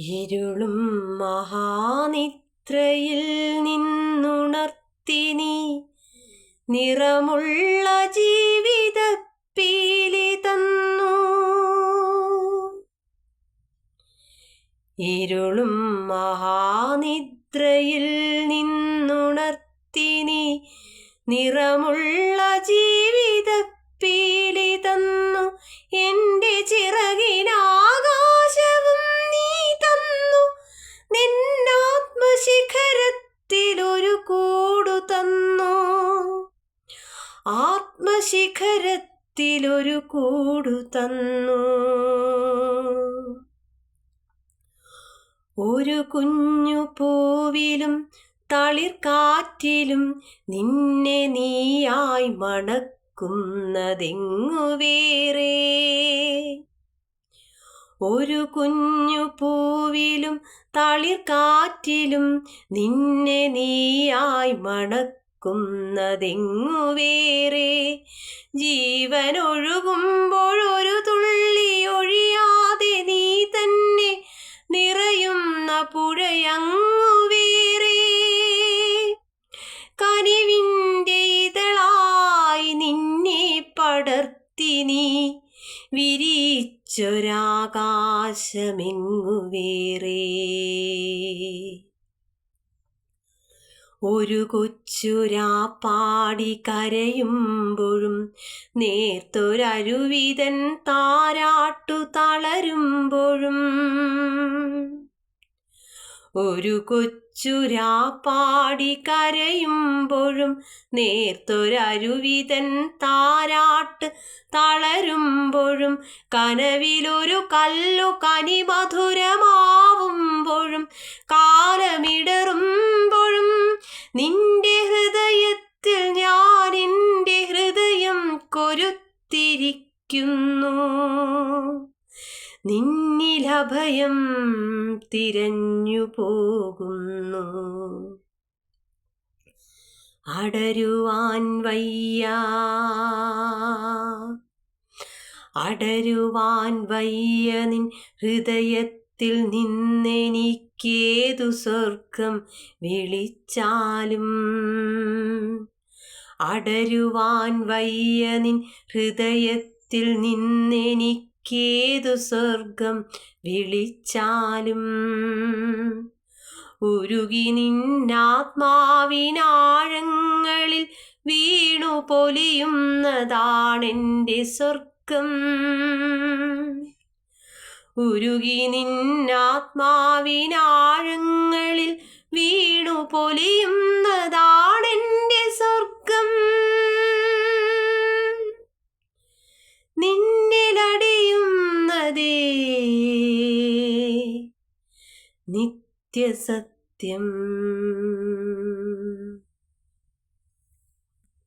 ഇരുളും മഹാനിദ്രയിൽ നിന്നുണർത്തി നീ നിറമുള്ള ജീവിത പീലി തന്നു. ഇരുളും മഹാനിദ്രയിൽ നിന്നുണർത്തി നീ നിറമുള്ള ജീവിത ആത്മശിഖരത്തിലൊരു കൂടു തന്നു. ഒരു കുഞ്ഞു പൂവിലും തളിർക്കാറ്റിലും നിന്നെ നീയായി മണക്കുന്നതെങ്ങു വേറെ? ഒരു കുഞ്ഞു പൂവിലും തളിർക്കാറ്റിലും നിന്നെ നീയായി മണക്കുന്നതെങ്ങു വേറെ? ജീവനൊഴുകുമ്പോഴൊരു തുള്ളി ഒഴിയാതെ നീ തന്നെ നിറയുന്ന പുഴയങ്ങു വേറെ. കനിവിന്റെ ഇതളായി നിന്നെ പടർത്തി നീ വിരിച്ചൊരാകാശമെങ്ങു വേറെ? ഒരു കൊച്ചുരാപ്പാടി കരയുമ്പോഴും നേർത്തൊരരുവിതൻ താരാട്ടു തളരുമ്പോഴും. ഒരു കൊച്ചുരാപ്പാടി കരയുമ്പോഴും നേർത്തൊരരുവിതൻ താരാട്ട് തളരുമ്പോഴും കനവിലൊരു കല്ലു കനിമധുരമാവുമ്പോഴും നിന്നിലഭയം തിരഞ്ഞു പോകുന്നു അടരുവാൻ വയ്യ. അടരുവാൻ വയ്യ നിൻ ഹൃദയത്തിൽ നിന്നെനിക്കേതു സ്വർഗം വിളിച്ചാലും. അടരുവാൻ വയ്യ നിൻ ഹൃദയത്തിൽ നിന്നെനിക്കേതു സ്വർഗം വിളിച്ചാലും. ഉരുകി നിന്നാത്മാവിനാഴങ്ങളിൽ വീണു പൊലിയുന്നതാണെന്റെ സ്വർഗം. ഉരുകി നിന്നാത്മാവിനാഴങ്ങളിൽ വീണു പൊലിയുന്നതാണെന്റെ നിത്യസത്യം